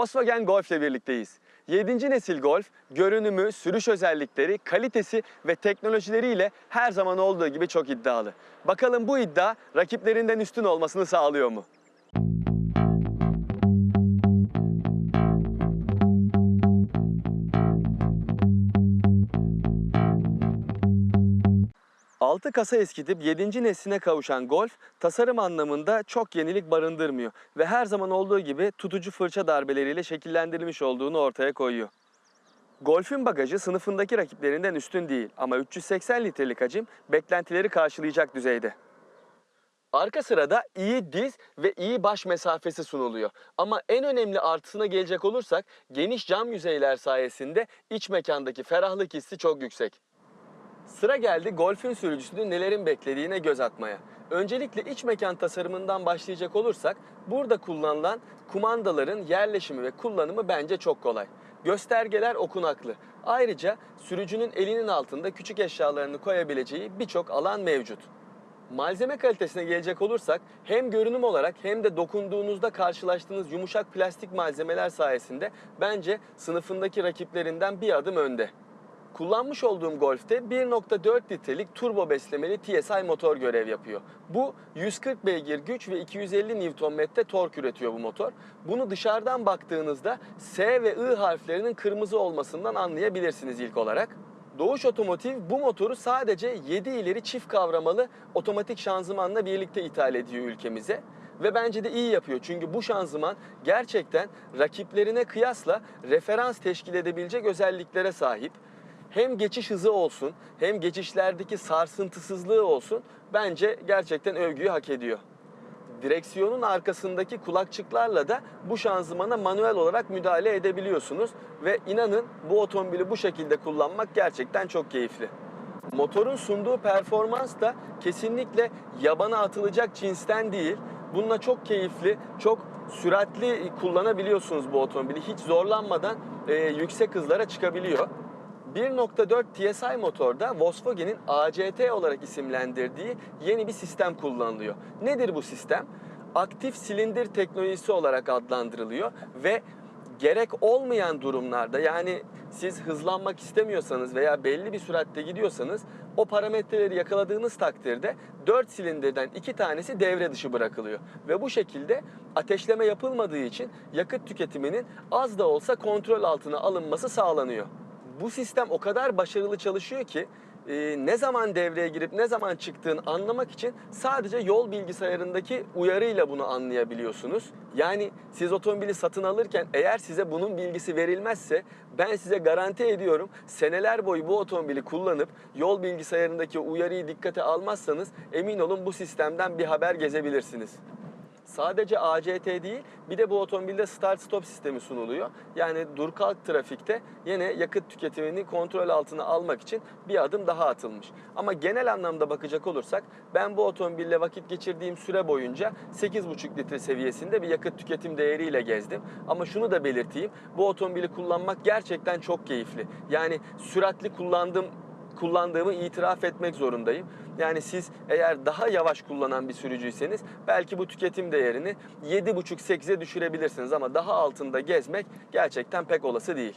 Volkswagen Golf ile birlikteyiz. 7. nesil Golf, görünümü, sürüş özellikleri, kalitesi ve teknolojileriyle her zaman olduğu gibi çok iddialı. Bakalım bu iddia rakiplerinden üstün olmasını sağlıyor mu? Altı kasa eskitip 7. nesline kavuşan Golf, tasarım anlamında çok yenilik barındırmıyor ve her zaman olduğu gibi tutucu fırça darbeleriyle şekillendirilmiş olduğunu ortaya koyuyor. Golf'ün bagajı sınıfındaki rakiplerinden üstün değil ama 380 litrelik hacim beklentileri karşılayacak düzeyde. Arka sırada iyi diz ve iyi baş mesafesi sunuluyor. Ama en önemli artısına gelecek olursak geniş cam yüzeyler sayesinde iç mekandaki ferahlık hissi çok yüksek. Sıra geldi Golf'ün sürücüsünü nelerin beklediğine göz atmaya. Öncelikle iç mekan tasarımından başlayacak olursak burada kullanılan kumandaların yerleşimi ve kullanımı bence çok kolay. Göstergeler okunaklı. Ayrıca sürücünün elinin altında küçük eşyalarını koyabileceği birçok alan mevcut. Malzeme kalitesine gelecek olursak hem görünüm olarak hem de dokunduğunuzda karşılaştığınız yumuşak plastik malzemeler sayesinde bence sınıfındaki rakiplerinden bir adım önde. Kullanmış olduğum Golf'te 1.4 litrelik turbo beslemeli TSI motor görev yapıyor. Bu 140 beygir güç ve 250 Nm tork üretiyor bu motor. Bunu dışarıdan baktığınızda S ve I harflerinin kırmızı olmasından anlayabilirsiniz ilk olarak. Doğuş Otomotiv bu motoru sadece 7 ileri çift kavramalı otomatik şanzımanla birlikte ithal ediyor ülkemize. Ve bence de iyi yapıyor çünkü bu şanzıman gerçekten rakiplerine kıyasla referans teşkil edebilecek özelliklere sahip hem geçiş hızı olsun hem geçişlerdeki sarsıntısızlığı olsun bence gerçekten övgüyü hak ediyor. Direksiyonun arkasındaki kulakçıklarla da bu şanzımana manuel olarak müdahale edebiliyorsunuz ve inanın bu otomobili bu şekilde kullanmak gerçekten çok keyifli. Motorun sunduğu performans da kesinlikle yabana atılacak cinsten değil. Bununla çok keyifli, çok süratli kullanabiliyorsunuz bu otomobili. Hiç zorlanmadan e, yüksek hızlara çıkabiliyor. 1.4 TSI motorda Volkswagen'in ACT olarak isimlendirdiği yeni bir sistem kullanılıyor. Nedir bu sistem? Aktif silindir teknolojisi olarak adlandırılıyor ve gerek olmayan durumlarda yani siz hızlanmak istemiyorsanız veya belli bir süratte gidiyorsanız o parametreleri yakaladığınız takdirde 4 silindirden 2 tanesi devre dışı bırakılıyor. Ve bu şekilde ateşleme yapılmadığı için yakıt tüketiminin az da olsa kontrol altına alınması sağlanıyor bu sistem o kadar başarılı çalışıyor ki e, ne zaman devreye girip ne zaman çıktığını anlamak için sadece yol bilgisayarındaki uyarıyla bunu anlayabiliyorsunuz. Yani siz otomobili satın alırken eğer size bunun bilgisi verilmezse ben size garanti ediyorum seneler boyu bu otomobili kullanıp yol bilgisayarındaki uyarıyı dikkate almazsanız emin olun bu sistemden bir haber gezebilirsiniz. Sadece ACT değil bir de bu otomobilde start stop sistemi sunuluyor. Yani dur kalk trafikte yine yakıt tüketimini kontrol altına almak için bir adım daha atılmış. Ama genel anlamda bakacak olursak ben bu otomobille vakit geçirdiğim süre boyunca 8,5 litre seviyesinde bir yakıt tüketim değeriyle gezdim. Ama şunu da belirteyim bu otomobili kullanmak gerçekten çok keyifli. Yani süratli kullandım kullandığımı itiraf etmek zorundayım. Yani siz eğer daha yavaş kullanan bir sürücüyseniz belki bu tüketim değerini 7,5-8'e düşürebilirsiniz ama daha altında gezmek gerçekten pek olası değil.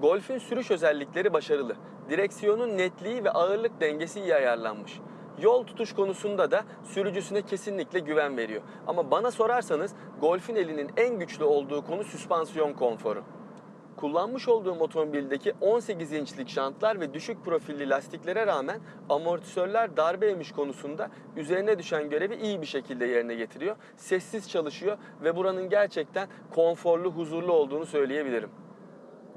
Golf'ün sürüş özellikleri başarılı. Direksiyonun netliği ve ağırlık dengesi iyi ayarlanmış. Yol tutuş konusunda da sürücüsüne kesinlikle güven veriyor. Ama bana sorarsanız Golf'ün elinin en güçlü olduğu konu süspansiyon konforu. Kullanmış olduğum otomobildeki 18 inçlik jantlar ve düşük profilli lastiklere rağmen amortisörler darbe yemiş konusunda üzerine düşen görevi iyi bir şekilde yerine getiriyor. Sessiz çalışıyor ve buranın gerçekten konforlu, huzurlu olduğunu söyleyebilirim.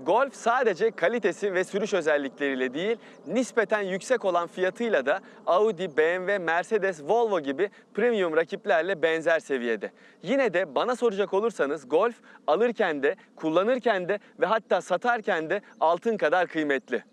Golf sadece kalitesi ve sürüş özellikleriyle değil, nispeten yüksek olan fiyatıyla da Audi, BMW, Mercedes, Volvo gibi premium rakiplerle benzer seviyede. Yine de bana soracak olursanız Golf alırken de, kullanırken de ve hatta satarken de altın kadar kıymetli.